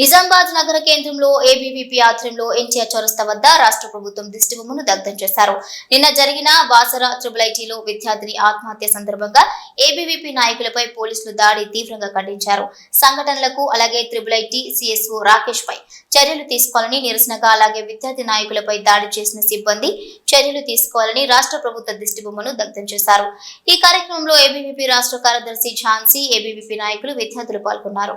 నిజామాబాద్ నగర కేంద్రంలో ఏబీవీపీ ఆధ్వర్యంలో ఎన్టీఆర్ చౌరస్తా వద్ద రాష్ట్ర ప్రభుత్వం దిష్టిబొమ్మను దగ్ధం చేశారు. నిన్న జరిగిన బాసర ట్రిపుల్ ఐటీలో విద్యార్థిని ఆత్మహత్య సందర్భంగా ఏబీవీపీ నాయకులపై పోలీసులు దాడి తీవ్రంగా ఖండించారు. సంఘటనలకు అలాగే త్రిబుల్ ఐటీ సిఎస్ఓ రాకేష్ పై చర్యలు తీసుకోవాలని నిరసనగా అలాగే విద్యార్థి నాయకులపై దాడి చేసిన సిబ్బంది చర్యలు తీసుకోవాలని రాష్ట్ర ప్రభుత్వ దిష్టిబొమ్మను దగ్ధం చేశారు. ఈ కార్యక్రమంలో ఏబీవీపీ రాష్ట్ర కార్యదర్శి ఝాన్సీ ఏబీవీపీ నాయకులు విద్యార్థులు పాల్గొన్నారు.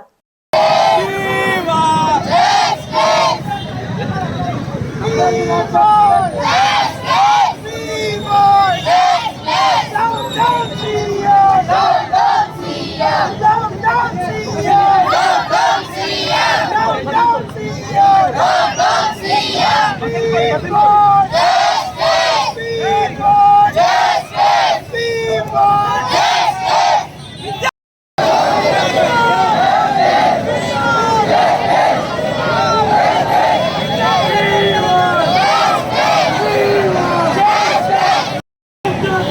Let's go!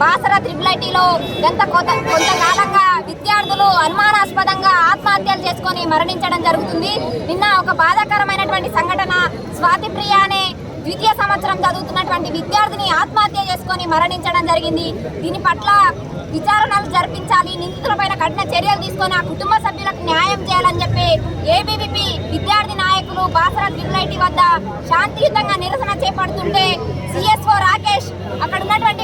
Basara triple ఐటీలో కొంత కొంతకాలంగా విద్యార్థులు అనుమానాస్పదంగా ఆత్మహత్యలు చేసుకొని మరణించడం జరుగుతుంది. నిన్న ఒక బాధాకరమైనటువంటి సంఘటన స్వాతిప్రియ అనే ద్వితీయ సంవత్సరం చదువుతున్నటువంటి విద్యార్థిని ఆత్మహత్య చేసుకొని మరణించడం జరిగింది. దీని పట్ల విచారణలు జరిపించాలి నిందితులపైన కఠిన చర్యలు తీసుకొని ఆ కుటుంబ సభ్యులకు న్యాయం చేయాలని చెప్పి ఏబీవీపీ విద్యార్థి నాయకులు బాసర త్రిబులైటీ వద్ద శాంతియుతంగా నిరసన చేపడుతుంటే సిఎస్ఓ రాకేష్ అక్కడ ఉన్నటువంటి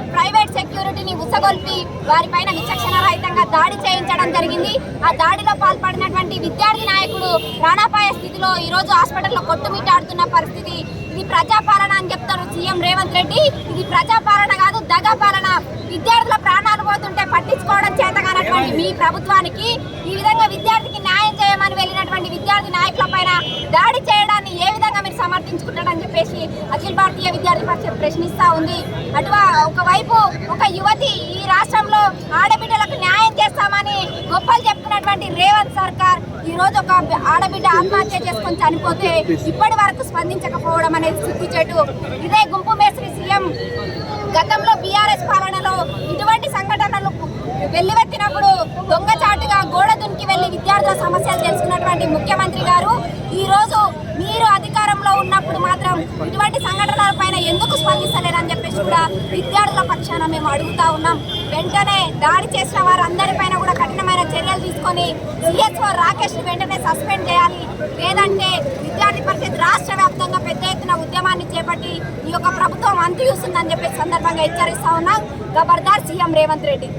ప్రైవేట్ ఉసగొల్పి వారిపైన విచక్షణ రహితంగా దాడి చేయించడం జరిగింది. ఆ దాడిలో పాల్పడినటువంటి విద్యార్థి నాయకుడు ప్రాణాపాయ స్థితిలో ఈ రోజు హాస్పిటల్లో కొట్టుమిట్టాడుతున్న పరిస్థితి. ఇది ప్రజాపాలన అని చెప్తారు సీఎం రేవంత్ రెడ్డి. ఇది ప్రజాపాలన కాదు దగా పాలన. విద్యార్థుల ప్రాణాలు పోతుంటే పట్టించుకోవడం చేతగానటువంటి మీ ప్రభుత్వానికి ఈ విధంగా విద్యార్థికి న్యాయం చేయమని వెళ్ళినటువంటి విద్యార్థి నాయకుల పైన దాడి చేయడాన్ని ఏ విధంగా సమర్థించుకున్నాడని చెప్పేసి అఖిల భారతీయ విద్యార్థి పరిషత్ ప్రశ్నిస్తా ఉంది. అటు ఒకవైపు ఒక యువతి ఈ రాష్ట్రంలో ఆడబిడ్డలకు న్యాయం చేస్తామని గొప్పలు చెప్తున్నటువంటి రేవంత్ సర్కార్ ఈ రోజు ఒక ఆడబిడ్డ ఆత్మహత్య చేసుకొని చనిపోతే ఇప్పటి వరకు స్పందించకపోవడం అనేది సిగ్గుచేటు ఇదే గుంపు మేస్త్రి సీఎం గతంలో బీఆర్ఎస్ పాలనలో ఇటువంటి సంఘటనలు వెల్లువెత్తినప్పుడు దొంగచాటుగా గోడ దునికి వెళ్ళి విద్యార్థుల సమస్యలు తెలుసుకున్నటువంటి ముఖ్యమంత్రి గారు ఈ రోజు మీరు అధికారంలో ఉన్నప్పుడు మాత్రం ఇటువంటి సంఘటనల పైన ఎందుకు స్పందిస్తలేరని చెప్పేసి కూడా విద్యార్థుల పక్షాన మేము అడుగుతా ఉన్నాం. వెంటనే దాడి చేసిన వారందరిపైన కూడా కఠినమైన చర్యలు తీసుకొని సిఎస్ఓ రాకేష్ వెంటనే సస్పెండ్ చేయాలి. లేదంటే విద్యార్థి పరిషత్ రాష్ట్ర వ్యాప్తంగా పెద్ద ఎత్తున ఉద్యమాన్ని చేపట్టి ఈ యొక్క ప్రభుత్వం అంతు చూస్తుందని చెప్పేసి సందర్భంగా హెచ్చరిస్తా ఉన్నాం. గబర్దార్ సీఎం రేవంత్ రెడ్డి.